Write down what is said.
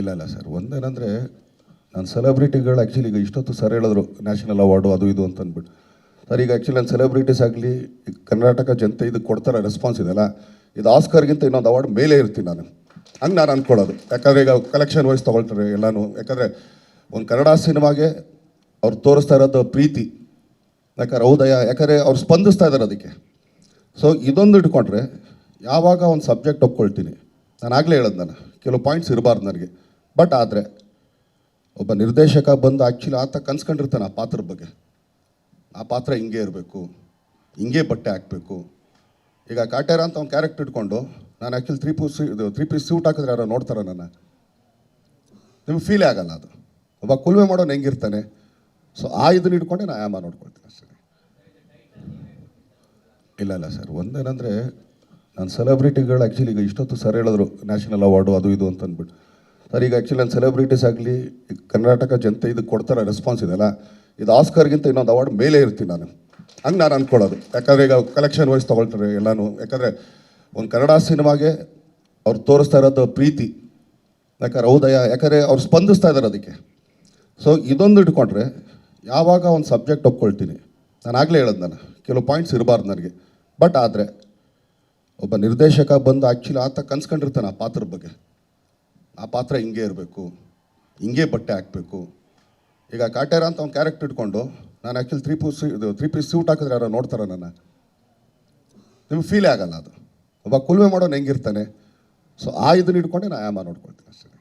ಇಲ್ಲ ಇಲ್ಲ ಸರ್. ಒಂದೇನಂದರೆ ನಾನು ಸೆಲೆಬ್ರಿಟಿಗಳು ಆ್ಯಕ್ಚುಲಿ ಈಗ ಇಷ್ಟೊತ್ತು ಸರ್ ಹೇಳಿದ್ರು ನ್ಯಾಷನಲ್ ಅವಾರ್ಡು ಅದು ಇದು ಅಂತ ಅಂದ್ಬಿಟ್ಟು ಸರ್, ಈಗ ಆ್ಯಕ್ಚುಲಿ ನಾನು ಸೆಲೆಬ್ರಿಟೀಸ್ ಆಗಲಿ ಕರ್ನಾಟಕ ಜನತೆ ಇದಕ್ಕೆ ಕೊಡ್ತಾರೆ ರೆಸ್ಪಾನ್ಸ್ ಇದೆಯಲ್ಲ ಇದು ಆಸ್ಕರ್ಗಿಂತ ಇನ್ನೊಂದು ಅವಾರ್ಡ್ ಮೇಲೆ ಇರ್ತೀನಿ ನಾನು. ಹಂಗೆ ನಾನು ಅಂದ್ಕೊಳ್ಳೋದು ಯಾಕಂದರೆ ಈಗ ಕಲೆಕ್ಷನ್ ವೈಸ್ ತೊಗೊಳ್ತಾರೆ ಎಲ್ಲನೂ. ಯಾಕಂದರೆ ಒಂದು ಕನ್ನಡ ಸಿನಿಮಾಗೆ ಅವ್ರು ತೋರಿಸ್ತಾ ಇರೋದು ಪ್ರೀತಿ. ಯಾಕಂದ್ರೆ ಹೌದಯ ಯಾಕಂದರೆ ಅವ್ರು ಸ್ಪಂದಿಸ್ತಾ ಇದ್ದಾರೆ ಅದಕ್ಕೆ. ಸೊ ಇದೊಂದು ಇಟ್ಕೊಂಡ್ರೆ ಯಾವಾಗ ಒಂದು ಸಬ್ಜೆಕ್ಟ್ ಒಪ್ಕೊಳ್ತೀನಿ. ನಾನು ಆಗಲೇ ಹೇಳೋದು ನಾನು. ಕೆಲವು ಪಾಯಿಂಟ್ಸ್ ಇರಬಾರ್ದು ನನಗೆ. ಬಟ್ ಆದರೆ ಒಬ್ಬ ನಿರ್ದೇಶಕ ಬಂದು ಆ್ಯಕ್ಚುಲಿ ಆತ ಕನ್ಸ್ಕೊಂಡಿರ್ತಾನೆ ಆ ಪಾತ್ರದ ಬಗ್ಗೆ. ಆ ಪಾತ್ರ ಹಿಂಗೆ ಇರಬೇಕು, ಹಿಂಗೆ ಬಟ್ಟೆ ಹಾಕಬೇಕು. ಈಗ ಕಾಟೇರ ಅಂತ ಅವ್ನು ಕ್ಯಾರೆಕ್ಟರ್ ಇಟ್ಕೊಂಡು ನಾನು ಆ್ಯಕ್ಚುಲಿ ತ್ರೀ ಪೀಸ್ ಇದು ತ್ರೀ ಪೀಸ್ ಸೂಟ್ ಹಾಕಿದ್ರೆ ಯಾರೋ ನೋಡ್ತಾರ ನನ್ನ? ನಿಮ್ಗೆ ಫೀಲೇ ಆಗಲ್ಲ ಅದು. ಒಬ್ಬ ಕುಲ್ವೆ ಮಾಡೋನು ಹೆಂಗಿರ್ತಾನೆ? ಸೊ ಆ ಇದನ್ನ ಇಟ್ಕೊಂಡೆ ನಾನು ಆಯಾಮ ನೋಡ್ಕೊಳ್ತೀನಿ ಅಷ್ಟೇ. ಇಲ್ಲ ಇಲ್ಲ ಸರ್. ಒಂದೇನಂದರೆ ನಾನು ಸೆಲೆಬ್ರಿಟಿಗಳು ಆ್ಯಕ್ಚುಲಿ ಈಗ ಇಷ್ಟೊತ್ತು ಸರ್ ಹೇಳಿದ್ರು ನ್ಯಾಷನಲ್ ಅವಾರ್ಡು ಅದು ಇದು ಅಂತ ಅಂದ್ಬಿಟ್ಟು ಸರ್, ಈಗ ಆ್ಯಕ್ಚುಲಿ ಅಲ್ಲಿ ಸೆಲೆಬ್ರಿಟೀಸ್ ಆಗಲಿ, ಕರ್ನಾಟಕ ಜನತೆ ಇದಕ್ಕೆ ಕೊಡ್ತಾರೆ ರೆಸ್ಪಾನ್ಸ್ ಇದೆಲ್ಲ ಇದು ಆಸ್ಕರ್ಗಿಂತ ಇನ್ನೊಂದು ಅವಾರ್ಡ್ ಮೇಲೆ ಇರ್ತೀನಿ ನಾನು. ಹಂಗೆ ನಾನು ಅಂದ್ಕೊಳ್ಳೋದು ಯಾಕಂದರೆ ಈಗ ಕಲೆಕ್ಷನ್ ವೈಸ್ ತೊಗೊಳ್ತಾರೆ ಎಲ್ಲನೂ. ಯಾಕಂದರೆ ಒಂದು ಕನ್ನಡ ಸಿನಿಮಾಗೆ ಅವ್ರು ತೋರಿಸ್ತಾ ಇರೋದು ಪ್ರೀತಿ. ಯಾಕಂದ್ರೆ ಹೌದಯ ಯಾಕಂದರೆ ಅವ್ರು ಸ್ಪಂದಿಸ್ತಾ ಇದ್ದಾರೆ ಅದಕ್ಕೆ. ಸೊ ಇದೊಂದು ಇಟ್ಕೊಂಡ್ರೆ ಯಾವಾಗ ಒಂದು ಸಬ್ಜೆಕ್ಟ್ ಒಪ್ಕೊಳ್ತೀನಿ. ನಾನು ಆಗಲೇ ಹೇಳೋದು ನಾನು. ಕೆಲವು ಪಾಯಿಂಟ್ಸ್ ಇರಬಾರ್ದು ನನಗೆ. ಬಟ್ ಆದರೆ, ಒಬ್ಬ ನಿರ್ದೇಶಕ ಬಂದು ಆ್ಯಕ್ಚುಲಿ ಆತ ಕನ್ಸ್ಕೊಂಡಿರ್ತಾನೆ ಆ ಪಾತ್ರದ ಬಗ್ಗೆ. ಆ ಪಾತ್ರ ಹಿಂಗೆ ಇರಬೇಕು, ಹಿಂಗೆ ಬಟ್ಟೆ ಹಾಕಬೇಕು. ಈಗ ಕಾಟೇರ ಅಂತ ಒಂದು ಕ್ಯಾರೆಕ್ಟ್ ಇಟ್ಕೊಂಡು, ನಾನು ಆ್ಯಕ್ಚುಲಿ ತ್ರೀ ಪೀಸ್ ಇದು ತ್ರೀ ಪೀಸ್ ಸೂಟ್ ಹಾಕಿದ್ರೆ ಯಾರೋ ನೋಡ್ತಾರ ನನ್ನ. ನಿಮ್ಗೆ ಫೀಲೇ ಆಗಲ್ಲ ಅದು. ಒಬ್ಬ ಕುಲ್ವೆ ಮಾಡೋನು ಹೆಂಗಿರ್ತಾನೆ. ಸೊ ಆ ಇದನ್ನ ಇಟ್ಕೊಂಡೆ ನಾನು ಆಯಾಮ ನೋಡ್ಕೊಳ್ತೀನಿ ಅಷ್ಟೇ.